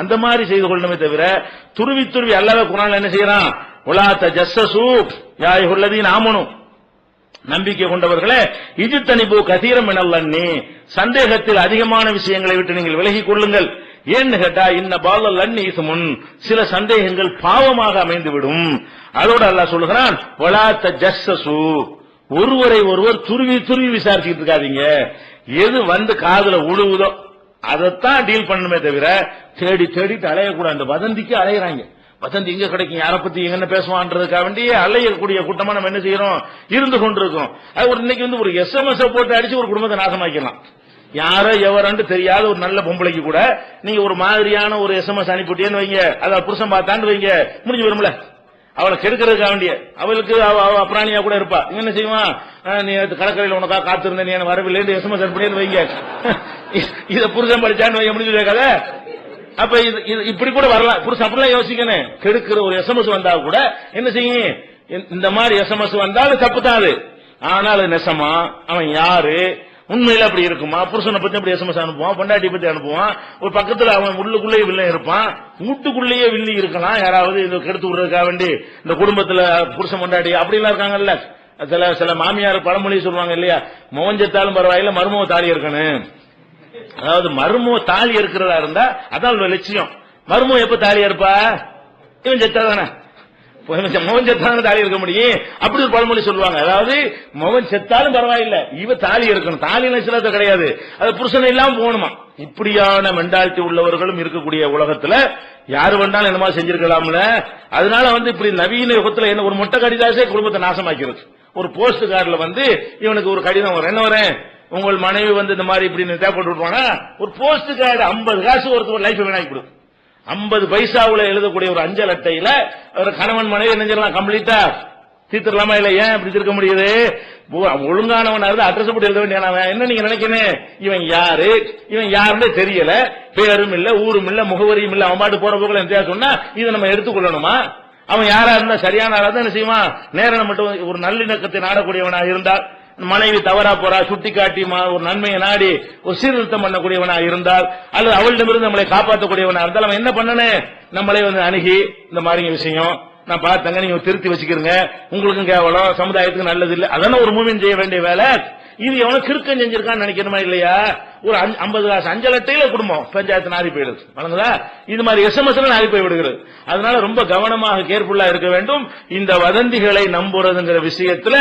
அந்த மாதிரி செய்து கொள்ளணுமே தவிர துருவி துருவி அல்லாத குரான் என்ன செய்யறான்? உலாத்த ஜஸ்ஸசு யாயுள்ளதீன் ஆமனும் நம்பிக்கை கொண்டவர்களே இது தனிப்பு கதீரம் எனல்லி சந்தேகத்தில் அதிகமான விஷயங்களை விட்டு நீங்கள் விலகிக் கொள்ளுங்கள். ஏன்னு கேட்டா இன்ன பாலல் அன்னி முன் சில சந்தேகங்கள் பாவமாக அமைந்துவிடும். அதோட அல்லாஹ் சொல்லுகிறான் வளாத்த ஜஸ்ஸு ஒருவரை ஒருவர் துருவி துருவி விசாரிச்சுட்டு இருக்காதீங்க. எது வந்து காதல உழுவுதோ அதைத்தான் டீல் பண்ணணுமே தவிர தேடி தேடிட்டு அலையக்கூடாது அந்த வதந்திக்கு அலையிறாங்க. வதந்தி எங்க கிடைக்கும்? யாரை பத்தி என்ன பேசுவான்றதுக்காக வேண்டி அலையக்கூடிய கூட்டமா நம்ம என்ன செய்யறோம்? இருந்து கொண்டிருக்கோம். அது ஒரு இன்னைக்கு வந்து ஒரு எஸ்எம்எஸ் போட்டு அடிச்சு ஒரு குடும்பத்தை நாசமாக்கலாம் யாரோ எவரன்னு தெரியாத ஒரு நல்ல பொம்பளைக்கு கூட நீங்க ஒரு மாதிரியான ஒரு எஸ்எம்எஸ் அனுப்பிட்டேன்னு வைங்க. அதை புருஷன் பார்த்தான்னு வைங்க. முடிஞ்சு வரும்ல? அவளை கெடுக்கிறதுக்காக வேண்டிய அவளுக்கு அப்ராணியா கூட இருப்பா. இவன் என்ன செய்வான்? நீ கடற்கரையில் உனக்கா காத்திருந்த நீ வரவில்லை வரவில்லை எஸ்எம்எஸ் அனுப்பினேன்னு வைங்க. இதை புருஷன் படிச்சான்னு வைக்க முடிஞ்சு கதை? அப்ப இது இது இப்படி கூட வரலாம். புருஷன் அப்படிலாம் யோசிக்கணும். கெடுக்கிற ஒரு எஸ்எம்எஸ் வந்தா கூட என்ன செய்யும்? இந்த- மாதிரி எஸ்எம்எஸ் வந்தாலும் தப்பு தான் அது. ஆனால் நெசமா அவன் யாரு? உண்மையில அப்படி இருக்குமா. புருஷனை பத்தி அப்படி எஸ்எம்எஸ் அனுப்புவான் பொண்டாட்டி பத்தி அனுப்புவான். ஒரு பக்கத்துல அவன் உள்ளுக்குள்ளேயே வில்லன் இருப்பான். வீட்டுக்குள்ளேயே வில்லி இருக்கலாம். யாராவது இதை கெடுத்து விடுறதுக்காக வேண்டி இந்த குடும்பத்துல புருஷன் பொண்டாட்டி அப்படிலாம் இருக்காங்கல்ல. சில சில மாமியார் பழமொழி சொல்லுவாங்க இல்லையா? மோஞ்சத்தாலும் பரவாயில்ல மருமவ தாலி இருக்கணும். அதாவது மருமவ தாலி இருக்கிறதா இருந்தா அதான் லட்சியம். மருமவ எப்ப தாலி இருப்பா இவன் செத்தாதானே முகம் செத்தாலும் தாலி இருக்க முடியும். அப்படி ஒரு பழமொழி சொல்லுவாங்க. அதாவது முகம் செத்தாலும் பரவாயில்ல இவ தாலி இருக்கணும். தாலி சிலத்தை கிடையாது. அது புருஷன் இல்லாம போகணுமா? இப்படியான மென்டாலிட்டி உள்ளவர்களும் இருக்கக்கூடிய உலகத்துல யாரு வேண்டாலும் என்னமா செஞ்சிருக்கலாம்ல. அதனால வந்து இப்படி நவீன யுகத்துல என்ன ஒரு மொட்டை கடிதாசே குடும்பத்தை நாசமாக்கிறது ஒரு போஸ்ட் கார்டில் வந்து இவனுக்கு ஒரு கடிதம் வரும். என்ன வரேன் உங்கள் மனைவி வந்து இந்த மாதிரி இப்படி தேவைப்பட்டு விட்டுவானா ஒரு போஸ்ட் கார்டு ஐம்பது காசு ஒருத்தர் லைஃப் வீணாக்கி கொடுக்கும் ஐம்பது பைசாவுல எழுதக்கூடிய ஒரு அஞ்சல் அட்டையில ஒரு கணவன் மனைவி என்ன கம்ப்ளீட்டா தீர்த்திடலாமா இல்ல ஏன் இப்படி தீர்க்க முடியுது? ஒழுங்கானவனா இருந்து அட்ரஸ் போட்டு எழுத வேண்டிய என்ன நீங்க நினைக்கணும்? இவன் யாரு? இவன் யாருன்னு தெரியல. பேரும் இல்ல ஊரும் இல்ல முகவரியும் இல்ல. அவன் பாட்டு போற போக்குல என்ன சொன்னா இதை நம்ம எடுத்துக்கொள்ளணுமா? அவன் யாரா இருந்தா சரியான ஆளா தான் என்ன செய்வான்? நேரம் மட்டும் ஒரு நல்லிணக்கத்தை நாடக்கூடியவனா இருந்தால் மனைவி தவறா போறா சுட்டி காட்டி மா- ஒரு நன்மையை நாடி ஒரு சீர்திருத்தம் பண்ணக்கூடியவனா இருந்தால் அல்லது அவளிடமிருந்து நம்மளை காப்பாற்றக்கூடியவனா இருந்தால் அவன் என்ன பண்ணனே? நம்மளே வந்து அணுகி இந்த மாதிரிங்க விஷயம். நான் பார்த்தங்க நீங்க திருத்தி வச்சுக்கிறீங்க உங்களுக்கும் கேவலம் சமுதாயத்துக்கு நல்லது இல்லை. அதான ஒரு மூவின் செய்ய வேண்டிய வேலை? இது எவனோ கிறுக்கம் செஞ்சிருக்கான்னு நினைக்கணுமா இல்லையா? ஒரு ஐம்பது காசு அஞ்சு லட்டையில குடும்பம். பஞ்சாயத்து நாரி போயிடுது. வழங்குதா இது மாதிரி எஸ்எம்எஸ் நாரி போய் விடுகிறது அதனால ரொம்ப கவனமாக கேர்ஃபுல்லா இருக்க வேண்டும். இந்த வதந்திகளை நம்புறதுங்கிற விஷயத்துல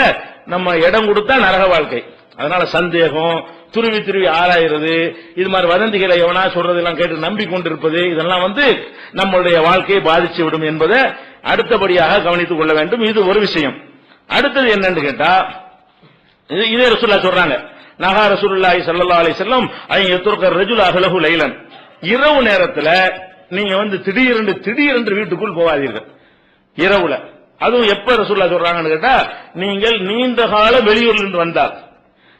நம்ம இடம் கொடுத்தா நரக வாழ்க்கை. அதனால சந்தேகம் துருவி துருவி ஆராயிறது இது மாதிரி வதந்திகளை எவனா சொல்றதெல்லாம் கேட்டு நம்பிக்கொண்டிருப்பது இதெல்லாம் வந்து நம்மளுடைய வாழ்க்கையை பாதிச்சு விடும் என்பதை அடுத்தபடியாக கவனித்துக் கொள்ள வேண்டும். இது ஒரு விஷயம். அடுத்தது என்னன்னு கேட்டா இது இதே ரசூல்லா சொல்றாங்க. நகா ரசூல்லாஹி சல்லா அலி செல்லம் அவங்க யத்ருக ரஜுல் அகலகு லைலன். இரவு நேரத்துல நீங்க வந்து திடீரென்று திடீரென்று வீட்டுக்குள் போகாதீர்கள். இரவுல. அதுவும் எப்ப ரசூல்லா சொல்றாங்கன்னு கேட்டா நீங்கள் நீண்ட காலம் வெளியூர்ல இருந்து வந்தால்.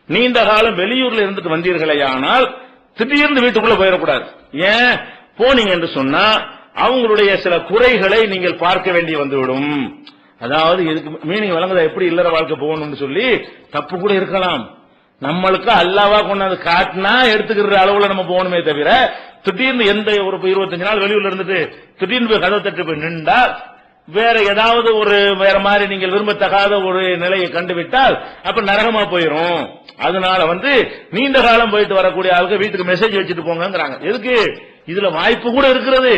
நீண்ட காலம் வெளியூர்ல இருந்துட்டு வந்தீர்களே ஆனால் திடீர்னு வீட்டுக்குள்ள போயிடக்கூடாது. ஏன்? போனீங்க என்று சொன்னா அவங்களுடைய சில குறைகளை நீங்கள் பார்க்க வேண்டி வந்துவிடும். அதாவது இதுக்கு மீனிங் வழங்குதா எப்படி இல்லற வாழ்க்கை போகணும்னு சொல்லி தப்பு கூட இருக்கலாம். நம்மளுக்கு அல்லாவா கொண்டாந்து காட்டினா எடுத்துக்கிற அளவுல நம்ம போகணுமே தவிர திடீர்னு எந்த ஒரு இருபத்தஞ்சு நாள் வெளியூர்ல இருந்துட்டு திடீர்னு போய் கதவை தட்டு போய் நின்றா வேற ஏதாவது ஒரு வேற மாதிரி நீங்கள் விரும்பத்தகாத ஒரு நிலையை கண்டுவிட்டால் அப்ப நரகமா போயிரும். அதனால வந்து நீண்ட காலம் போயிட்டு வரக்கூடிய ஆளுக்கு வீட்டுக்கு மெசேஜ் வச்சுட்டு போங்கிறாங்க எதுக்கு? இதுல வாய்ப்பு கூட இருக்கிறது.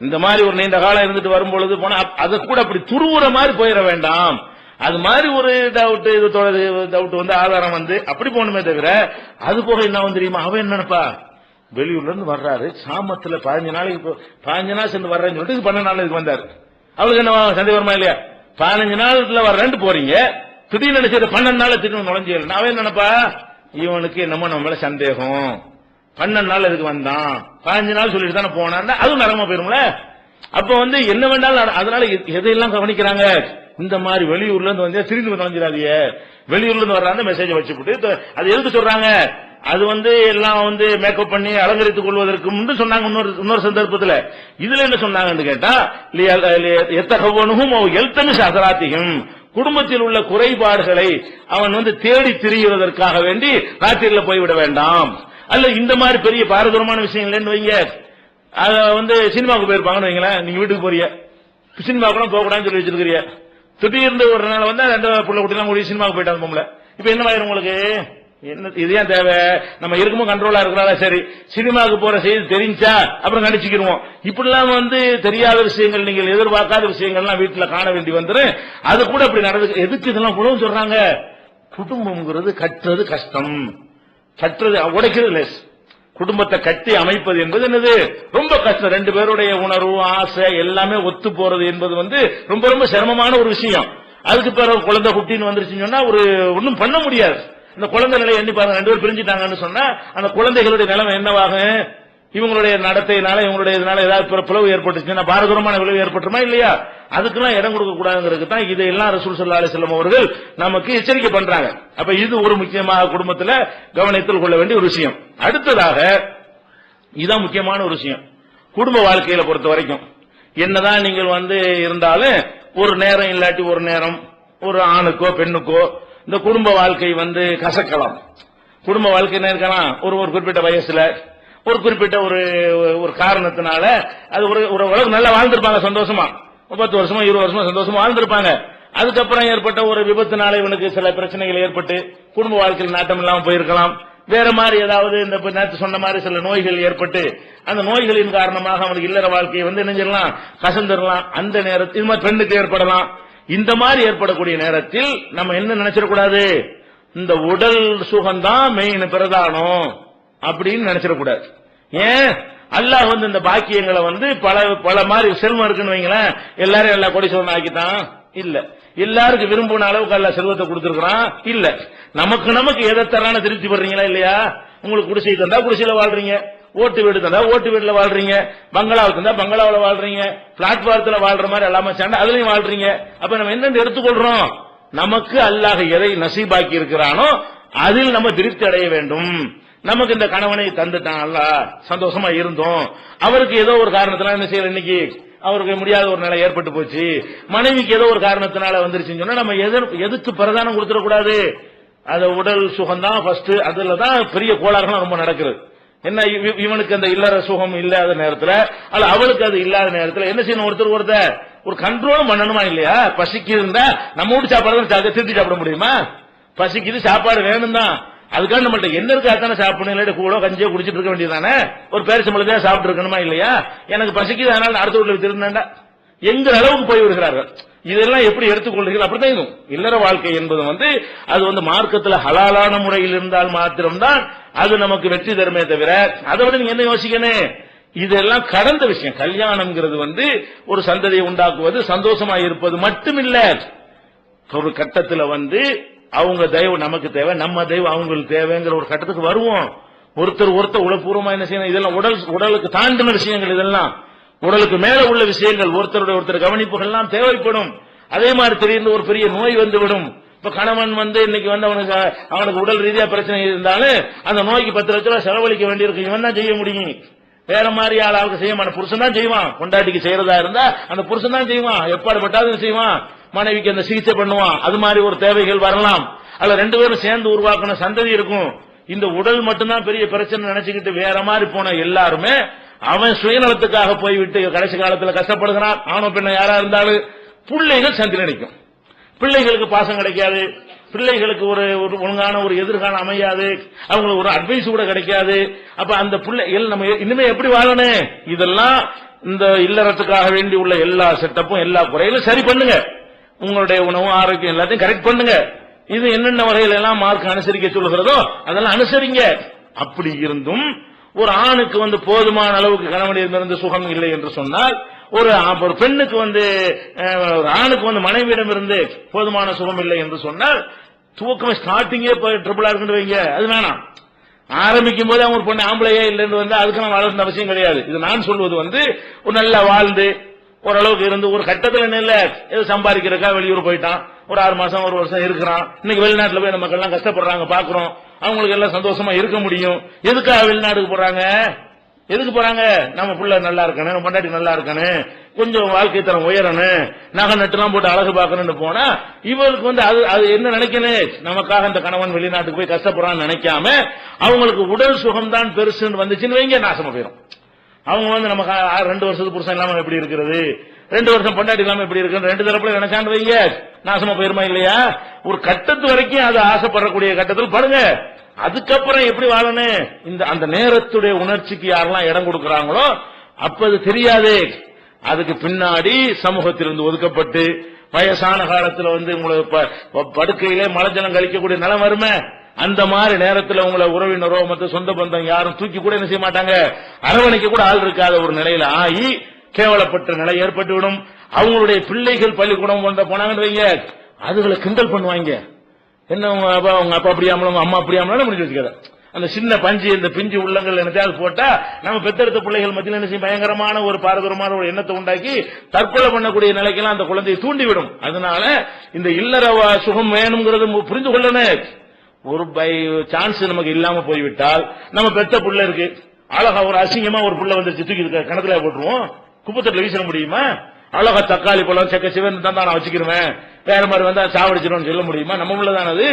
இந்த மாதிரி ஒரு நீண்ட காலம் இருந்துட்டு வரும்பொழுது போனா அப்- அது கூட அப்படி துருவுற மாதிரி போயிட வேண்டாம். அது மாதிரி ஒரு டவுட் இது டவுட் வந்து ஆதாரம் வந்து அப்படி போகணுமே தவிர அது போக என்ன வந்து தெரியுமா? அவன் என்ன நினைப்பா? வெளியூர்ல இருந்து வர்றாரு. சாமத்துல பதினஞ்சு நாளைக்கு பதினஞ்சு நாள் சென்று வர்றேன்னு சொல்லிட்டு பன்னெண்டு நாள் வந்தாரு. அவளுக்கு என்ன சந்தேகம் வருமா இல்லையா? பதினஞ்சு நாள்ல வர்றேன்ட்டு போறீங்க. திடீர்னு நினைச்சது பன்னெண்டு நாள் திடீர்னு நுழைஞ்சு அவன் என்ன நினைப்பா? இவனுக்கு என்னமோ நம்ம மேல சந்தேகம். பன்னெண்டு நாள் எதுக்கு வந்தான்? பதினஞ்சு நாள் சொல்லிட்டு தானே போனான்? அதுவும் நரகமா போயிரும்ல? அப்ப வந்து என்ன வேண்டாலும் அதனால எதையெல்லாம் கவனிக்கிறாங்க? இந்த மாதிரி வெளியூர்ல இருந்து வந்து திரும்பி தொலைஞ்சிடாதிய வெளியூர்ல இருந்து வர்றாங்க மெசேஜ் வச்சுப்புட்டு த- அது எதுக்கு சொல்றாங்க? அது வந்து எல்லாம் வந்து மேக்கப் பண்ணி அலங்கரித்துக் கொள்வதற்கு சொன்னாங்க இன்னொரு இன்னொரு சந்தர்ப்பத்தில். இதுல என்ன சொன்னாங்கன்னு கேட்டா எத்தகவனும் எல்தமி சகராத்திகம் குடும்பத்தில் உள்ள குறைபாடுகளை அவன் வந்து தேடி திரிகிறதற்காக வேண்டி ராத்திரியில போய்விட வேண்டாம். அல்ல இந்த மாதிரி பெரிய பாரதூரமான விஷயம் இல்லைன்னு வைங்க. அத வந்து சினிமாவுக்கு போயிருப்பாங்கன்னு வைங்களேன். நீங்க வீட்டுக்கு போறீங்க சினிமாவுக்கு போக கூடாதுன்னு சொல்லி வச்சிருக்கிறிய? திடீர்னு ஒரு நாள் வந்து ரெண்டு பிள்ளை குட்டிலாம் கூடி சினிமாவுக்கு போயிட்டாங்க பொம்பளை இப்ப என்ன ஆயிரும் உங்களுக்கு? என்ன இது ஏன் தேவை? நம்ம இருக்குமோ கண்ட்ரோலா இருக்கிறாரா சரி. சினிமாவுக்கு போற செய்தி தெரிஞ்சா அப்புறம் கணிச்சுக்கிருவோம் இப்படிலாம் வந்து தெரியாத விஷயங்கள் நீங்கள் எதிர்பார்க்காத விஷயங்கள்லாம் வீட்டுல காண வேண்டி வந்துரும். அது கூட அப்படி நடந்து எதுக்கு இதெல்லாம் குழுவும் சொல்றாங்க? குடும்பம்ங்கிறது கட்டுறது கஷ்டம். கட்டுறது உடைக்கிறது லேஸ் குடும்பத்தை கட்டி அமைப்பது என்பது என்னது? ரொம்ப கஷ்டம். ரெண்டு பேருடைய உணர்வு ஆசை எல்லாமே ஒத்து போறது என்பது வந்து ரொம்ப ரொம்ப சிரமமான ஒரு விஷயம். அதுக்கு பிறகு குழந்தை குட்டின்னு வந்துருச்சுன்னு சொன்னா ஒரு ஒன்றும் பண்ண முடியாது. இந்த குழந்தை நிலையை எண்ணி பாருங்க. ரெண்டு பேர் பிரிஞ்சுட்டாங்கன்னு சொன்னா அந்த குழந்தைகளுடைய நிலைமை என்னவாகும்? இவங்களுடைய நடத்தையினால இவங்களுடைய இதனால ஏதாவது பிளவு ஏற்பட்டுச்சுன்னா பாரதூரமான விளைவு ஏற்பட்டுமா இல்லையா? அதுக்கெல்லாம் இடம் கொடுக்க கூடாதுங்கிறதுக்கு தான் இதையெல்லாம் ரசூல் சல்லா அலிஸ்லாம் அவர்கள் நமக்கு எச்சரிக்கை பண்றாங்க. அப்ப இது ஒரு முக்கியமாக குடும்பத்தில் கவனத்தில் கொள்ள வேண்டிய ஒரு விஷயம். அடுத்ததாக இதுதான் முக்கியமான ஒரு விஷயம். குடும்ப வாழ்க்கையில பொறுத்த வரைக்கும் என்னதான் நீங்கள் வந்து இருந்தாலும் ஒரு நேரம் இல்லாட்டி ஒரு நேரம் ஒரு ஆணுக்கோ பெண்ணுக்கோ இந்த குடும்ப வாழ்க்கை வந்து கசக்கலாம். குடும்ப வாழ்க்கை என்ன இருக்கலாம்? ஒரு ஒரு குறிப்பிட்ட வயசுல ஒரு குறிப்பிட்ட ஒரு ஒரு காரணத்தினால அது ஒரு ஒரு உலகம் நல்லா வாழ்ந்திருப்பாங்க சந்தோஷமா. முப்பத்து பத்து வருஷமா இருபது வருஷமா சந்தோஷமா வாழ்ந்திருப்பாங்க. அதுக்கப்புறம் ஏற்பட்ட ஒரு விபத்துனால இவனுக்கு சில பிரச்சனைகள் ஏற்பட்டு குடும்ப வாழ்க்கையில் நாட்டம் இல்லாமல் போயிருக்கலாம். வேற மாதிரி ஏதாவது இந்த நேற்று சொன்ன மாதிரி சில நோய்கள் ஏற்பட்டு அந்த நோய்களின் காரணமாக அவனுக்கு இல்லற வாழ்க்கையை வந்து நினைஞ்சிடலாம் கசந்துடலாம். அந்த நேரத்தில் இது மாதிரி பெண்ணுக்கு ஏற்படலாம். இந்த மாதிரி ஏற்படக்கூடிய நேரத்தில் நம்ம என்ன நினைச்சிடக்கூடாது? இந்த உடல் சுகம்தான் மெயின் பிரதானம். அப்படின்னு நினைச்சிடக்கூடாது ஏன்? அல்லாஹ் வந்து இந்த பாக்கியங்களை வந்து பல பல மாதிரி செல்வம் இருக்குன்னு வைங்களேன் எல்லாரும் எல்லா கோடீஸ்வரன் ஆக்கிட்டான்? இல்ல. எல்லாருக்கும் விரும்பின அளவுக்கு அல்ல செல்வத்தை கொடுத்திருக்கிறான்? இல்ல. நமக்கு நமக்கு எதை தரான திருப்தி படுறீங்களா இல்லையா? உங்களுக்கு குடிசை தந்தா குடிசையில வாழ்றீங்க. ஓட்டு வீடு தந்தா ஓட்டு வீட்டுல வாழ்றீங்க. பங்களாவுக்கு தந்தா பங்களாவில் வாழ்றீங்க. பிளாட்பாரத்துல வாழ்ற மாதிரி எல்லாமே சேர்ந்தா அதுலயும் வாழ்றீங்க. அப்ப நம்ம என்னென்ன எடுத்துக்கொள்றோம்? நமக்கு அல்லாஹ் எதை நசீபாக்கி இருக்கிறானோ அதில் நம்ம திருப்தி அடைய வேண்டும். நமக்கு இந்த கணவனை தந்துட்டான் அல்ல சந்தோஷமா இருந்தோம். அவருக்கு ஏதோ ஒரு காரணத்தினால என்ன செய்யல? இன்னைக்கு அவருக்கு முடியாத ஒரு நிலை ஏற்பட்டு போச்சு. மனைவிக்கு ஏதோ ஒரு காரணத்தினால வந்துருச்சுன்னு சொன்னா நம்ம எதற்கு- எதுக்கு பிரதானம் கொடுத்துடக்கூடாது. அது உடல் சுகம்தான் ஃபர்ஸ்ட் அதுல தான் பெரிய கோளாறுலாம் ரொம்ப நடக்குது. என்ன இவ- இவனுக்கு அந்த இல்லற சுகம் இல்லாத நேரத்துல அல்ல அவளுக்கு அது இல்லாத நேரத்துல என்ன செய்யணும்? ஒருத்தர் ஒருத்தர் ஒரு கண்ட்ரோலும் பண்ணணுமா இல்லையா? பசிக்கு இருந்தா நம்ம வீட்டு சாப்பாடு தான் சா- சாப்பிட முடியுமா? பசிக்குது சாப்பாடு வேணும் தான் அதுக்காக நம்மள்ட்ட என்ன இருக்கு அதான சாப்பிடணும். இல்லாட்டி கூடோ கஞ்சியோ குடிச்சிட்டு இருக்க வேண்டியதானே ஒரு பேரிச்சம்பளத்தையா சாப்பிட்டு இருக்கணுமா இல்லையா? எனக்கு பசிக்குது அதனால நான் அடுத்த வீட்டில் திருந்தேன்டா. எங்கிற அளவுக்கு போய் விடுகிறார்கள். இதெல்லாம் எப்படி எடுத்துக்கொள்கிறீர்கள் அப்படித்தான் இதுவும். இல்லற வாழ்க்கை என்பது வந்து அது வந்து மார்க்கத்தில் ஹலாலான முறையில் இருந்தால் மாத்திரம்தான் அது நமக்கு வெற்றி தருமே தவிர அதை விட நீங்க என்ன யோசிக்கணும்? இதெல்லாம் கடந்த விஷயம். கல்யாணம்ங்கிறது வந்து ஒரு சந்ததியை உண்டாக்குவது சந்தோஷமா இருப்பது மட்டுமில்ல. ஒரு கட்டத்தில் வந்து அவங்க தெய்வம் நமக்கு தேவை நம்ம தெய்வம் அவங்களுக்கு தேவைங்கிற ஒரு கட்டத்துக்கு வருவோம். ஒருத்தர் ஒருத்தர் உளப்பூர்வமா என்ன செய்யணும்? இதெல்லாம் உடல் உடலுக்கு தாண்டின விஷயங்கள் இதெல்லாம். உடலுக்கு மேல உள்ள விஷயங்கள் ஒருத்தருடைய ஒருத்தர் கவனிப்புகள் எல்லாம் தேவைப்படும். அதே மாதிரி திடீர்னு ஒரு பெரிய நோய் வந்துவிடும். இப்ப கணவன் வந்து இன்னைக்கு வந்து அவனுக்கு அவனுக்கு உடல் ரீதியா பிரச்சனை இருந்தாலும் அந்த நோய்க்கு பத்து லட்ச ரூபாய் செலவழிக்க வேண்டியிருக்கு. இவன் தான் செய்ய முடியும். வேற மாதிரி ஆளாவுக்கு செய்ய மாட்டான். புருஷன் தான் செய்வான். கொண்டாட்டிக்கு செய்யறதா இருந்தா அந்த புருஷன் தான் செய்வான். எப்பாடு பட்டாலும் செய்வான். மனைவிக்கு அந்த சிகிச்சை பண்ணுவான். அது மாதிரி ஒரு தேவைகள் வரலாம். அல்ல ரெண்டு பேரும் சேர்ந்து உருவாக்கின சந்ததி இருக்கும். இந்த உடல் மட்டும்தான் பெரிய பிரச்சனை நினைச்சுக்கிட்டு வேற மாதிரி போன எல்லாருமே அவன் சுயநலத்துக்காக போய்விட்டு கடைசி காலத்தில் கஷ்டப்படுகிறான். ஆணோ பெண்ணை யாரா இருந்தாலும் பிள்ளைகள் சந்தி நினைக்கும் பிள்ளைகளுக்கு பாசம் கிடைக்காது. பிள்ளைகளுக்கு ஒரு ஒரு ஒழுங்கான ஒரு எதிர்காலம் அமையாது. அவங்களுக்கு ஒரு அட்வைஸ் கூட கிடைக்காது. அப்ப அந்த பிள்ளைகள் நம்ம இனிமே எப்படி வாழணும்? இதெல்லாம் இந்த இல்லறத்துக்காக வேண்டி உள்ள எல்லா செட்டப்பும் எல்லா குறையிலும் சரி பண்ணுங்க. உங்களுடைய உணவு ஆரோக்கியம் எல்லாத்தையும் கரெக்ட் பண்ணுங்க. இது என்னென்ன வகையில எல்லாம் மார்க் அனுசரிக்க சொல்லுகிறதோ அதெல்லாம் அனுசரிங்க. அப்படி இருந்தும் ஒரு ஆணுக்கு வந்து போதுமான அளவுக்கு கணவனிடமிருந்து சுகம் இல்லை என்று சொன்னால் ஒரு ஒரு பெண்ணுக்கு வந்து ஆணுக்கு வந்து மனைவியிடம் இருந்து போதுமான சுகம் இல்லை என்று சொன்னால் துவக்கம் ஸ்டார்டிங்கே ட்ரிபிளா இருக்குன்னு வைங்க. அது வேணாம். ஆரம்பிக்கும் போது அவங்க ஒரு பொண்ணு ஆம்பளையே இல்லைன்னு வந்து அதுக்கு நான் வளர்ந்த அவசியம் கிடையாது. இது நான் சொல்வது வந்து ஒரு நல்லா வாழ்ந்து ஓரளவுக்கு இருந்து ஒரு கட்டத்தில் என்ன இல்ல ஏதோ சம்பாதிக்கிறக்கா வெளியூர் போயிட்டான். ஒரு ஆறு மாசம் ஒரு வருஷம் இருக்கிறான். இன்னைக்கு வெளிநாட்டில் போய் மக்கள்லாம் மக்கள் எல்லாம் கஷ்டப்படுறாங்க பாக்குறோம். அவங்களுக்கு எல்லாம் சந்தோஷமா இருக்க முடியும். எதுக்காக வெளிநாட்டுக்கு போறாங்க? எதுக்கு போறாங்க? நம்ம புள்ள நல்லா இருக்கணும் நம்ம பொண்டாட்டி நல்லா இருக்கணும் கொஞ்சம் வாழ்க்கை தரம் உயரணும் நகை நட்டுலாம் போட்டு அழகு பார்க்கணும்னு போனா இவருக்கு வந்து அது அது என்ன நினைக்கணும்? நமக்காக இந்த கணவன் வெளிநாட்டுக்கு போய் கஷ்டப்படுறான்னு நினைக்காம அவங்களுக்கு உடல் சுகம் தான் பெருசுன்னு வந்துச்சுன்னு வைங்க நாசமா போயிடும் அவங்க வந்து நமக்கு ரெண்டு வருஷத்துக்கு புருஷன் இல்லாம எப்படி இருக்கிறது? ரெண்டு வருஷம் பொண்டாட்டி இல்லாம எப்படி இருக்கு ரெண்டு தரப்புல நினைச்சாண்டு வைங்க. நாசமா போயிருமா இல்லையா? ஒரு கட்டத்து வரைக்கும் அது ஆசைப்படக்கூடிய கட்டத்தில் பாருங்க. அதுக்கப்புறம் எப்படி வாழணும்? இந்த அந்த நேரத்துடைய உணர்ச்சிக்கு யாரெல்லாம் இடம் கொடுக்கறாங்களோ அப்ப அது தெரியாது. அதுக்கு பின்னாடி சமூகத்திலிருந்து ஒதுக்கப்பட்டு வயசான காலத்துல வந்து உங்களை ப- படுக்கையிலே மலஜலம் கழிக்கக்கூடிய நிலம் வருமே? அந்த மாதிரி நேரத்தில் உங்களை உறவினரோ மற்ற சொந்த பந்தம் யாரும் தூக்கி கூட என்ன செய்ய மாட்டாங்க? அரவணைக்க கூட ஆள் இருக்காத ஒரு நிலையில ஆகி கேவலப்பட்ட நிலை ஏற்பட்டுவிடும். அவங்களுடைய பிள்ளைகள் பள்ளிக்கூடம் கொண்ட போனாங்கன்னு வைங்க. அதுகளை கிண்டல் பண்ணுவாங்க. என்ன அவங்க அப்பா அவங்க அப்பா அப்படியாமலும் அம்மா அப்படியாமலும் முடிஞ்சு வச்சுக்காத. அந்த சின்ன பஞ்சு இந்த பிஞ்சு உள்ளங்கள் என்னத்தையாவது போட்டா நம்ம பெத்தெடுத்த பிள்ளைகள் மத்தியில் என்ன செய்யும்? பயங்கரமான ஒரு பாரதூரமான ஒரு எண்ணத்தை உண்டாக்கி தற்கொலை பண்ணக்கூடிய நிலைக்கெல்லாம் அந்த குழந்தையை தூண்டிவிடும். அதனால இந்த இல்லற சுகம் வேணுங்கிறது புரிந்து கொள்ளணும் ஒரு பை சான்ஸ் நமக்கு இல்லாம போய்விட்டால் நம்ம பெத்த பிள்ளை இருக்கு. அழகா ஒரு அசிங்கமா ஒரு பிள்ளை வந்து தூக்கி இருக்க கணத்துல போட்டுருவோம். குப்பத்தட்டில் வீசிட முடியுமா? அழகா தக்காளி பழம் செக்க சிவன் தான் நான் வச்சுக்கிறேன் வேற மாதிரி வந்தா சாவடிச்சிடும் சொல்ல முடியுமா? நம்ம உள்ளதான அது?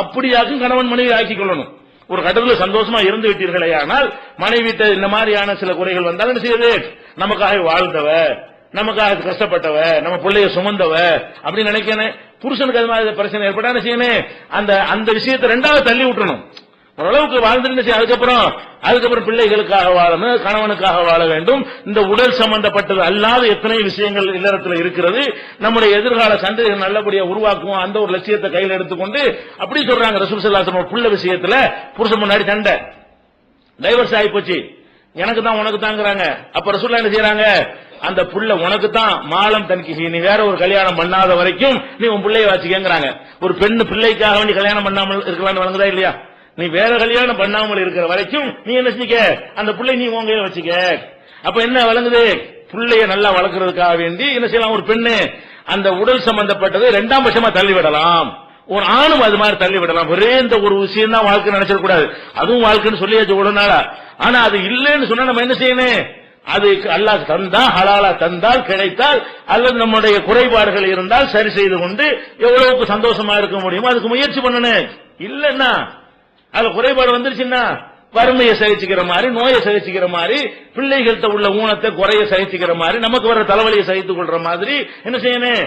அப்படியாக்கும் கணவன் மனைவி ஆக்கிக் கொள்ளணும். ஒரு கட்டத்தில் சந்தோஷமா இருந்து விட்டீர்களே ஆனால் மனைவி இந்த மாதிரியான சில குறைகள் வந்தால் என்ன செய்யுது நமக்காக வாழ்ந்தவ நமக்காக கஷ்டப்பட்டவ நம்ம பிள்ளைய சுமந்தவ அப்படின்னு நினைக்கிறேன் புருஷனுக்கு அது மாதிரி பிரச்சனை ஏற்பட்டா என்ன செய்யணும்? அந்த அந்த விஷயத்தை ரெண்டாவது தள்ளி விட்டுறணும். ஓரளவுக்கு வாழ்ந்துருந்துச்சு அதுக்கப்புறம் அதுக்கப்புறம் பிள்ளைகளுக்காக வாழணும் கணவனுக்காக வாழ வேண்டும். இந்த உடல் சம்பந்தப்பட்டது அல்லாத எத்தனை விஷயங்கள் இல்லறத்தில் இருக்கிறது. நம்முடைய எதிர்கால சந்ததிகள் நல்லபடியா உருவாக்குவோம். அந்த ஒரு லட்சியத்தை கையில் எடுத்துக்கொண்டு அப்படி சொல்றாங்க ரசூல் சல்லாசன் புள்ள விஷயத்துல புருஷன் முன்னாடி சண்டை. டைவர்ஸ் ஆகி போச்சு எனக்கு தான் உனக்கு தாங்கிறாங்க அப்ப ரசூல்லா என்ன செய்யறாங்க அந்த புள்ள உனக்கு தான் மாலம் தனிக்கு நீ வேற ஒரு கல்யாணம் பண்ணாத வரைக்கும் நீ உன் பிள்ளைய வச்சுக்கங்கிறாங்க. ஒரு பெண்ணு பிள்ளைக்காக வேண்டி கல்யாணம் பண்ணாமல் இருக்கலாம்னு வழங்குதா இல்லையா? நீ வேற கல்யாணம் பண்ணாமல் இருக்கிற வரைக்கும் நீ என்ன செஞ்சுக்க அந்த பிள்ளை நீ உங்க வச்சுக்க. அப்ப என்ன வழங்குது? பிள்ளைய நல்லா வளர்க்கறதுக்காக வேண்டி என்ன செய்யலாம்? ஒரு பெண்ணு அந்த உடல் சம்பந்தப்பட்டது ரெண்டாம் பட்சமா தள்ளி விடலாம் ஒரு ஆணும் அது மாதிரி தள்ளி விடலாம் ஒரே இந்த ஒரு விஷயம் தான் வாழ்க்கை நினைச்சிட கூடாது. அதுவும் வாழ்க்கைன்னு சொல்லியாச்சு ஒரு ஆனா அது இல்லைன்னு சொன்னா நம்ம என்ன செய்யணும்? அது அல்லாஹ் தந்தா ஹலாலா தந்தால் கிடைத்தால் அல்லது நம்முடைய குறைபாடுகள் இருந்தால் சரி செய்து கொண்டு எவ்வளவுக்கு சந்தோஷமா இருக்க முடியுமோ அதுக்கு முயற்சி பண்ணணும். இல்லைன்னா அதுல குறைபாடு வந்துருச்சுன்னா வறுமையை சகிச்சுக்கிற மாதிரி நோயை சகிச்சுக்கிற மாதிரி பிள்ளைகள்கிட்ட உள்ள ஊனத்தை குறைய சகிச்சுக்கிற மாதிரி நமக்கு வர தலைவலியை சகித்துக் கொள்ற மாதிரி என்ன செய்யணும்?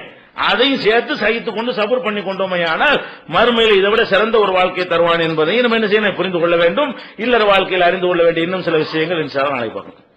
அதையும் சேர்த்து சகித்துக் கொண்டு சபர் பண்ணி கொண்டோமையானால் மறுமையில் இதை விட சிறந்த ஒரு வாழ்க்கையை தருவான் என்பதையும் நம்ம என்ன செய்யணும்? புரிந்து கொள்ள வேண்டும். இல்லற வாழ்க்கையில் அறிந்து கொள்ள வேண்டிய இன்னும் சில விஷயங்கள் இன்சாரம் அல்லாஹ் நாளை பார்க்கணும்